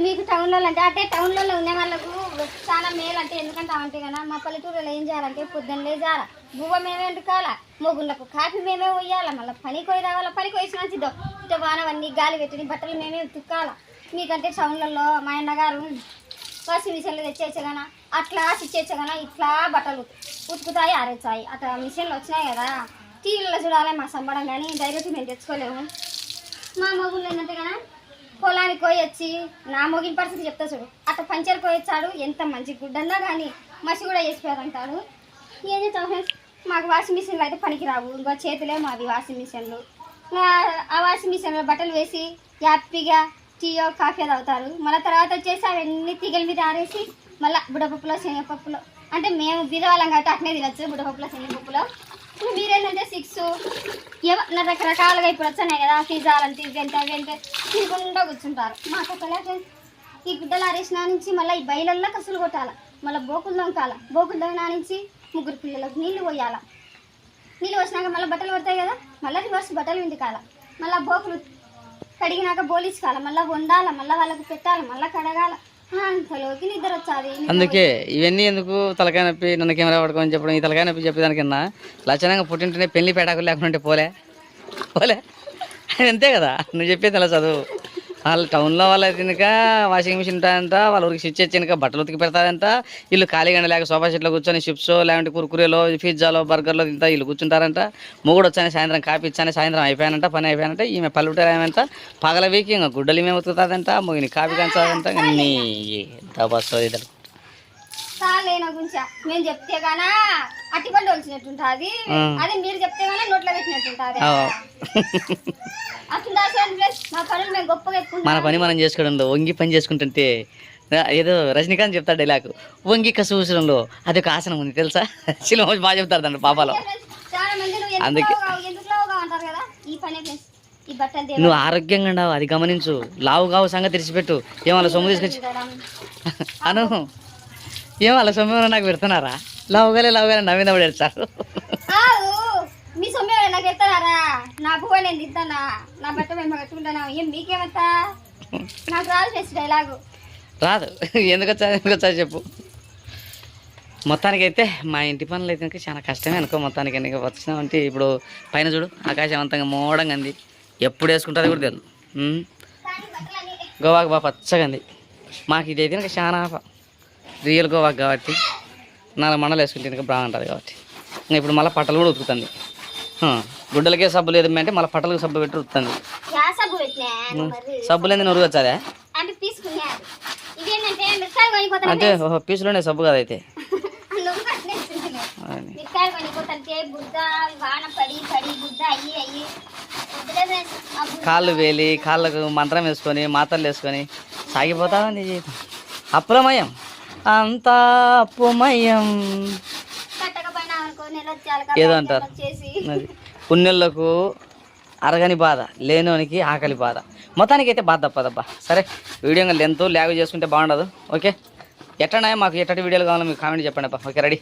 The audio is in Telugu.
మీకు టౌన్లో అంటే అంటే టౌన్లలో ఉండే వాళ్ళకు చాలా మేలు అంటే ఎందుకంటే అంటే కదా మా పల్లెటూరులో ఏం చేయాలంటే పొద్దున్న లేచాలా బువ్వ మేమే వండుకోవాలా మొగుళ్ళకు కాఫీ మేమే పోయాల మళ్ళీ పనికి పోయి రావాలా పనికి పోయి మంచి వానవన్నీ గాలి పెట్టిన బట్టలు మేమే ఉతుక్కాలా. మీకంటే టౌన్లలో మా అన్నగారు వాషింగ్ మిషన్లు తెచ్చేచ్చగాన అట్లా తెచ్చేచ్చగాన ఇట్లా బట్టలు ఉతుకుతాయి ఆరేస్తాయి. అట్లా మిషన్లు వచ్చినాయి కదా టీవీలలో చూడాలి మా సంబడం కానీ డైరెక్ట్ మేము తెచ్చుకోలేము. మా మొగుళ్ళు ఏంటంటే కదా పొలానికి కోయొచ్చి నా మొగిన పరిస్థితి చెప్తా చూడు. అట్లా పంచర్ కోయొచ్చాడు ఎంత మంచి గుడ్డన్నా కానీ మసి కూడా వేసిపోయారంటాడు ఏం చేస్తాం ఫ్రెండ్స్ మాకు వాషింగ్ మిషన్లు అయితే పనికి రావు ఇంకో చేతులే మావి వాషింగ్ మిషన్లు. ఆ వాషింగ్ మిషన్లో బట్టలు వేసి హ్యాపీగా టీయో కాఫీ తాగుతారు. మళ్ళీ తర్వాత వచ్చేసి అవన్నీ తీగల మీద ఆరేసి మళ్ళీ బుడపప్పులో శనగపప్పులో. అంటే మేము బీదవాళ్ళం కాబట్టి అట్నే తినచ్చు బుడపప్పులో శనగపప్పులో. ఇప్పుడు మీరేంటంటే సిక్స్ ఏవో నా రకరకాలుగా ఇప్పుడు వచ్చినాయి కదా పిజ్జాలు తీసి ఎంత అవి కూర్చుంటారు. మాకు ఒకలాగే ఈ గుడ్డలు ఆరేసిన నుంచి మళ్ళీ ఈ బయలల్లో కసులు కొట్టాలి. మళ్ళీ బోకులు దొంకాల బోకులు దొంగనా నుంచి ముగ్గురు పిల్లలకు నీళ్ళు పోయాల. నీళ్ళు వచ్చినాక మళ్ళీ బట్టలు పడతాయి కదా మళ్ళీ రివర్స్ బట్టలు విందుకాల. మళ్ళీ బోకులు కడిగినాక బోలించుకోవాలి మళ్ళీ వండాల మళ్ళీ వాళ్ళకు పెట్టాలి మళ్ళీ కడగాల. అందుకే ఇవన్నీ ఎందుకు తలకాయ నొప్పి నన్ను కెమెరా పట్టుకొని చెప్పడం ఈ తలకాయ నొప్పి చెప్పేదానికన్నా లక్షణంగా పుట్టింటేనే పెళ్ళి పేటాకులు లేకుండా పోలే. పోలే. అంతే కదా నువ్వు చెప్పేది అలా చదువు. వాళ్ళు టౌన్లో వాళ్ళ తినక వాషింగ్ మిషన్ ఉంటాయంట వాళ్ళ ఊరికి స్విచ్ వచ్చినాక బట్టలు ఉతికి పెడతారంట. వీళ్ళు ఖాళీగా లేక సోఫా సెట్లో కూర్చొని చిప్స్ లేదంటే కుర్కురేలో పిజ్జాలో బర్గర్లో తింటా వీళ్ళు కూర్చుంటారంట. మొగుడు వచ్చానే సాయంత్రం కాపీ ఇచ్చానే సాయంత్రం అయిపోయానంట పని అయిపోయానంట ఈమె పల్లెటూరు ఏమంట పగల వీకి ఇంకా గుడ్డలు మేము ఉతుకుతాదంట మొగిని కాపీ కంచాదంట నీ దబాస్ ఇద్దరు గుంచా? చెప్తే గానా? అట్టిపండు వచ్చినట్టుంటది అదే మీరు చెప్తే గానా నోట్లో పెట్టినట్టుంటది. అట్లా ప్లస్ మా పనులు మేము గొప్పగా ఎక్కువ మన పని మనం చేసుకోవడంలో వంగి పని చేసుకుంటుంటే ఏదో రజనీకాంత్ చెప్తాడు డైలాగ్. వంగి కసూసడంలో అది ఒక ఆసనం ఉంది తెలుసా? సినిమా బాగా చెప్తారు దాంట్లో పాపాలో. అందుకే- నువ్వు ఆరోగ్యంగా ఉండవు అది గమనించు. లావు కావు సంగతి తెరిచిపెట్టు. ఏం వాళ్ళ సొమ్ము తీసుకొచ్చి. అను. ఏం వాళ్ళ ఏమన్నా నాకు పెడుతున్నారా? లావుగాలే లావుగాలే నవ్వింద పడి ఏడ్చారు ఆవు, మీ సొమ్మె నాకు ఎత్తారా నా పువ్వు నేను తింటానా? నా బట్ట మేము కట్టుకుంటానా? ఏం మీకేమంతా నాకు రాదు ప్లస్ డైలాగు. రాదు. ఎందుకు వచ్చా ఎందుకు వచ్చా చెప్పు. మొత్తానికి అయితే మా ఇంటి పనులు అయితే చాలా కష్టమే అనుకో మొత్తానికి. ఇంకా వచ్చినామంటే ఇప్పుడు పైన చూడు ఆకాశవంతంగా మోడంగా అంది ఎప్పుడు వేసుకుంటుంది కూడా తెలియదు గోవాకు బాగా పచ్చగా అంది మాకు ఇది అయితే చాలా రియల్ గోవాకు కాబట్టి నాలుగు మండలు వేసుకుంటే ఇంకా బాగుంటుంది కాబట్టి. ఇంకా ఇప్పుడు మళ్ళీ పట్టలు కూడా ఉతుకుతుంది. గుడ్డలకే సబ్బు లేదు అంటే మళ్ళీ పట్టలకు సబ్బు పెట్టి ఉతుకుతుంది. గ్యాస్ సబ్బు లేని వచ్చాదే అంటే ఓహో పీసులోనే సబ్బు కదా అయితే. కాళ్ళు వేలి కాళ్ళకు మంత్రం వేసుకొని మాతలు వేసుకొని సాగిపోతా ఉంది జీవితం? అప్పులమయం. అంతా అప్పుమయం ఏదో అంటారు. అది పుణ్యులకు అరగని బాధ లేనోనికి ఆకలి బాధ. మొత్తానికి అయితే బాధ తప్పదబ్బా సరే వీడియో లెంత్ ల్యాగ్ చేసుకుంటే బాగుండదు. ఓకే? ఎట్లనే మాకు ఎట్టటి వీడియోలు కావాలో మీకు కామెంట్ చెప్పండి అబ్బా. Okay ready?